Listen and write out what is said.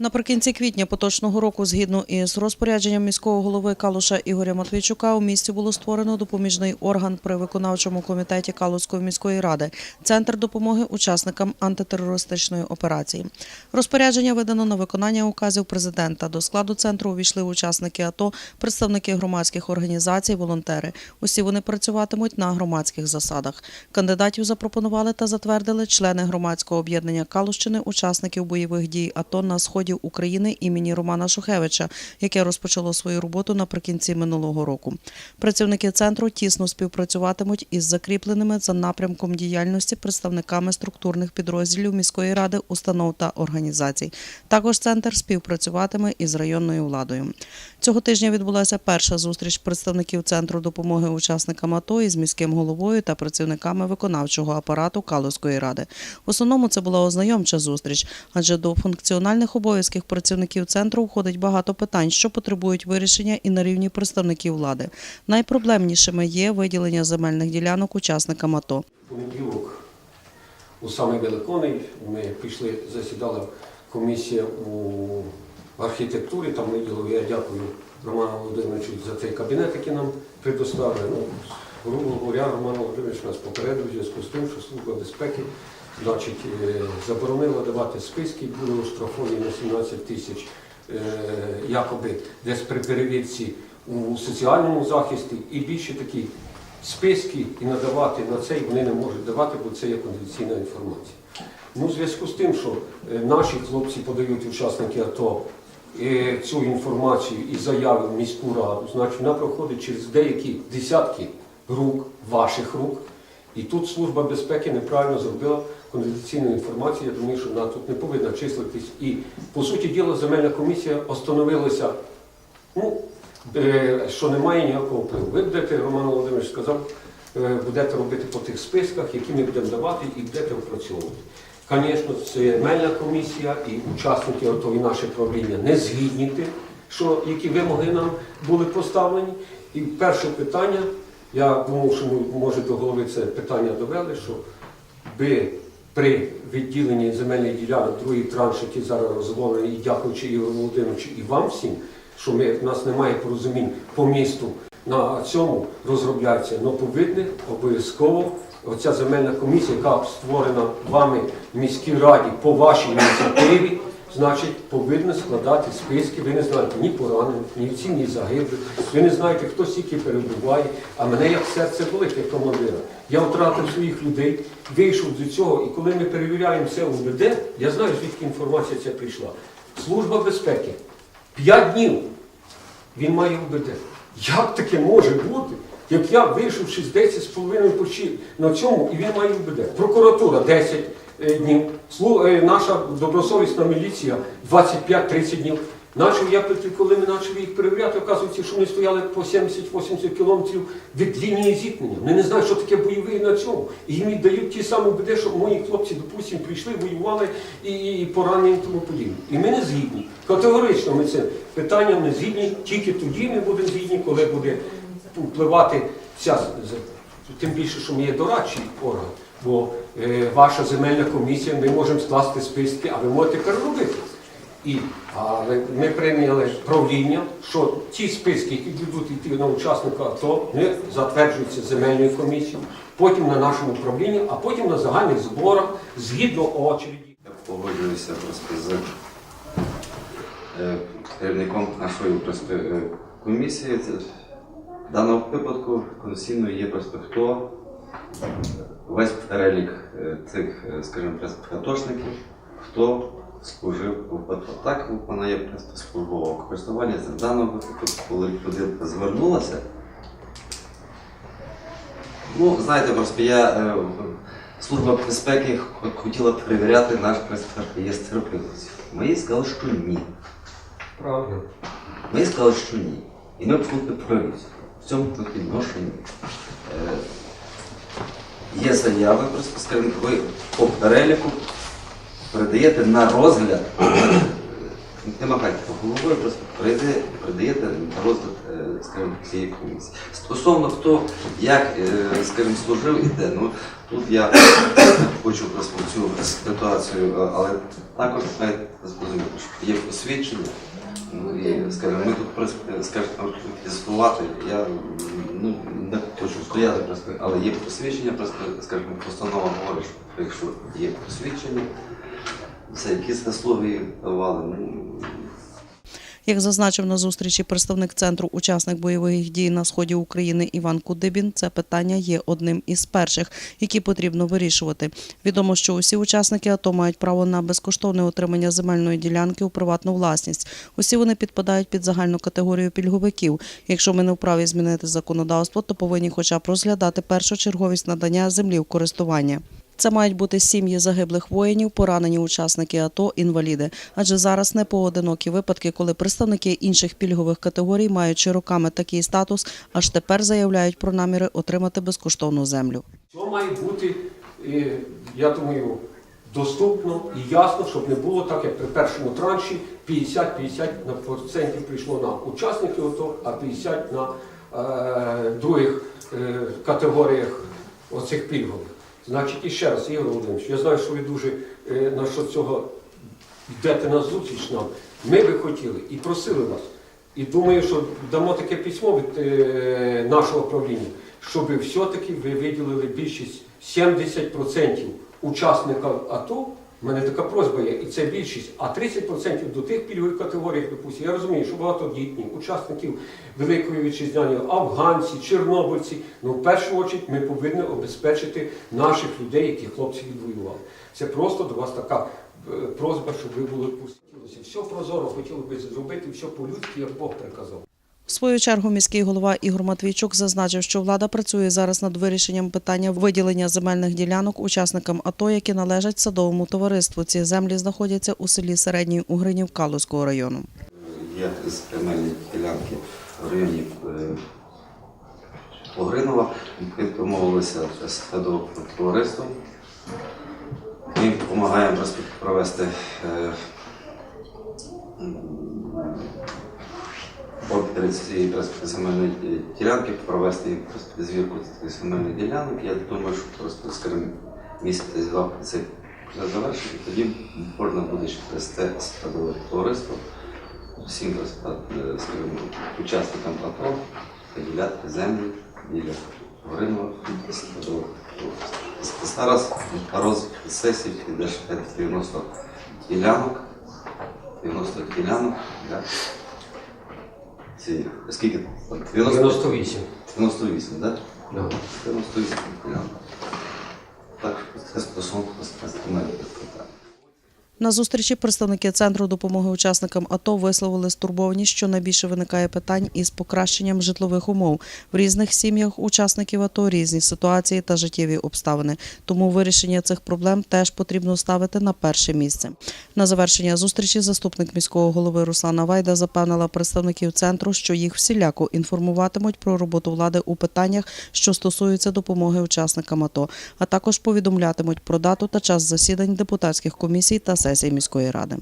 Наприкінці квітня поточного року, згідно із розпорядженням міського голови Калуша Ігоря Матвійчука, у місті було створено допоміжний орган при виконавчому комітеті Калуської міської ради Центр допомоги учасникам антитерористичної операції. Розпорядження видано на виконання указів президента. До складу центру увійшли учасники АТО, представники громадських організацій, волонтери. Усі вони працюватимуть на громадських засадах. Кандидатів запропонували та затвердили члени громадського об'єднання Калущини, учасників бойових дій АТО на сході України імені Романа Шухевича, яке розпочало свою роботу наприкінці минулого року. Працівники центру тісно співпрацюватимуть із закріпленими за напрямком діяльності представниками структурних підрозділів міської ради, установ та організацій. Також центр співпрацюватиме із районною владою. Цього тижня відбулася перша зустріч представників центру допомоги учасникам АТО із міським головою та працівниками виконавчого апарату Калузької ради. В основному це була ознайомча зустріч, адже до функціональних обов'язків працівників центру входить багато питань, що потребують вирішення і на рівні представників влади. Найпроблемнішими є виділення земельних ділянок учасникам АТО. понеділок у самий Великоний ми пішли, засідала комісія у архітектурі, там виділив, я дякую Роману Володимировичу за цей кабінет, який нам предоставили. Ну, грубо говоря, Роман Володимирович нас попередив в зв'язку з тим, що Служба безпеки значить, е, заборонила давати списки, були оштрафовані на 17 тисяч е, якоби десь при перевірці у соціальному захисті і більше такі списки і надавати на цей вони не можуть давати, бо це є конфіденційна інформація. Ну, в зв'язку з тим, що е, наші хлопці подають учасники АТО цю інформацію і заяви в міську раду, значить вона проходить через деякі десятки рук, ваших рук. І тут Служба безпеки неправильно зробила конфіденційну інформацію. Я думаю, що вона тут не повинна числитись. І, по суті діла, земельна комісія остановилася Ну, е, що немає ніякого впливу. Ви будете, Роман Володимирович сказав, е, будете робити по тих списках, які ми будемо давати, і будете опрацьовувати. Звісно, це мельна комісія і учасники ото і наше правління не згідні що які вимоги нам були поставлені. І перше питання, я думав, що ми, може до голови це питання довели, що би при відділенні земельних ділянок другий транш, який зараз розроблений, і дякуючи Ігорю Володимировичу і вам всім, що ми, в нас немає порозумінь по місту на цьому розробляється, але повинна обов'язково оця земельна комісія, яка створена вами в міській раді по вашій ініціативі, значить, повинна складати списки. Ви не знаєте ні поранених, ні всі, ні загиблих. Ви не знаєте, хто стільки перебуває. А мене як серце як командира. Я втратив своїх людей, вийшов до цього, і коли ми перевіряємо це УВД, я знаю, звідки інформація ця прийшла. Служба безпеки. П'ять днів він має УБД. Як таке може бути? Як я вийшовши з 10 почів на цьому, і він має буде. Прокуратура 10 е, днів, е, наша добросовісна міліція 25-30 днів. Начав я, коли ми почали їх перевіряти, оказується, що вони стояли по 70-80 кілометрів від лінії зіткнення. Вони не знають, що таке бойовий на цьому. І їм віддають ті самі УБД, що мої хлопці, допустимо, прийшли, воювали і, поранені і тому подібне. І ми не згідні. Категорично ми цим питанням не згідні, тільки тоді ми будемо згідні, коли буде впливати ця, тим більше, що ми є дорадчий орган. Бо е, ваша земельна комісія, ми можемо скласти списки, а ви можете переробити. І, але ми прийняли правління, що ті списки, які будуть йти на учасника АТО, не затверджуються земельною комісією, потім на нашому правлінні, а потім на загальних зборах згідно очереді. Я погоджуюся просто з е, керівником нашої е, комісії. В даному випадку конституційно є просто хто весь перелік е, цих, е, скажімо, атошників, хто служив АТО. Так вона є просто службового користування. В даному випадку, коли людина звернулася. Ну, знаєте, просто я е, Служба безпеки хотіла перевіряти наш реєстр прилуців. Ми їй сказали, що ні. Правильно. Ми їй сказали, що ні. І ми праві в цьому відношенні. Е, є заяви, просто скажімо, по переліку передаєте на розгляд, не махайте головою, просто передаєте, передаєте на розгляд, е, скажімо, цієї комісії. Стосовно хто як, е, скажімо, служив і де, ну тут я хочу просто цю ситуацію, е, але також має зрозуміти, що є посвідчення. Ну і скажімо, ми тут скажімо, протестувати. Я ну, не хочу стояти, але є посвідчення, скажімо, постанова говорить, що якщо є посвідчення, це якісь заслуги давали. Ну, Як зазначив на зустрічі представник центру учасник бойових дій на сході України Іван Кудибін, це питання є одним із перших, які потрібно вирішувати. Відомо, що усі учасники АТО мають право на безкоштовне отримання земельної ділянки у приватну власність. Усі вони підпадають під загальну категорію пільговиків. Якщо ми не вправі змінити законодавство, то повинні хоча б розглядати першочерговість надання землі в користування. Це мають бути сім'ї загиблих воїнів, поранені учасники АТО, інваліди. Адже зараз не поодинокі випадки, коли представники інших пільгових категорій, маючи роками такий статус, аж тепер заявляють про наміри отримати безкоштовну землю. Це має бути, е, я думаю, доступно і ясно, щоб не було так, як при першому транші 50-50 на процентів прийшло на учасників АТО, а 50 на е, других е, категоріях оцих пільгових. Значить, і ще раз, Ігор Володимирович, я знаю, що ви дуже е, на що цього йдете на зустріч нам. Ми би хотіли і просили вас. І думаю, що дамо таке письмо від е, нашого правління, щоб все-таки ви виділили більшість 70% учасників АТО. У мене така просьба є, і це більшість, а 30% до тих пільгових категорій, допустимо. Я розумію, що багатодітні, учасників Великої вітчизняної, афганці, чорнобильці. Ну, в першу чергу ми повинні обезпечити наших людей, які хлопці відвоювали. Це просто до вас така е, просьба, щоб ви були пустилися. Все прозоро хотіли би зробити, все по-людськи, як Бог приказав. В свою чергу міський голова Ігор Матвійчук зазначив, що влада працює зараз над вирішенням питання виділення земельних ділянок учасникам АТО, які належать садовому товариству. Ці землі знаходяться у селі Середній Угринів Калузького району. Є земельні ділянки в районі е, Погринова. Ми домовилися з садовим товариством. Ми допомагаємо провести е, цієї земельної ділянки, провести звірку цих земельних ділянок. Я думаю, що просто скажімо, місяць два завершить, і тоді можна буде ще провести садове товариство всім е, скажімо, учасникам АТО поділяти землі біля Горинова. Зараз розгляд сесії ще 90 ділянок. 90 ділянок для цієї. Скільки? 90? 98. 98, так? Да. 98. Так, це стосунку земельних питань. На зустрічі представники центру допомоги учасникам АТО висловили стурбованість, що найбільше виникає питань із покращенням житлових умов. В різних сім'ях учасників АТО різні ситуації та життєві обставини. Тому вирішення цих проблем теж потрібно ставити на перше місце. На завершення зустрічі заступник міського голови Руслана Вайда запевнила представників центру, що їх всіляко інформуватимуть про роботу влади у питаннях, що стосуються допомоги учасникам АТО, а також повідомлятимуть про дату та час засідань депутатських комісій та сесій міської ради.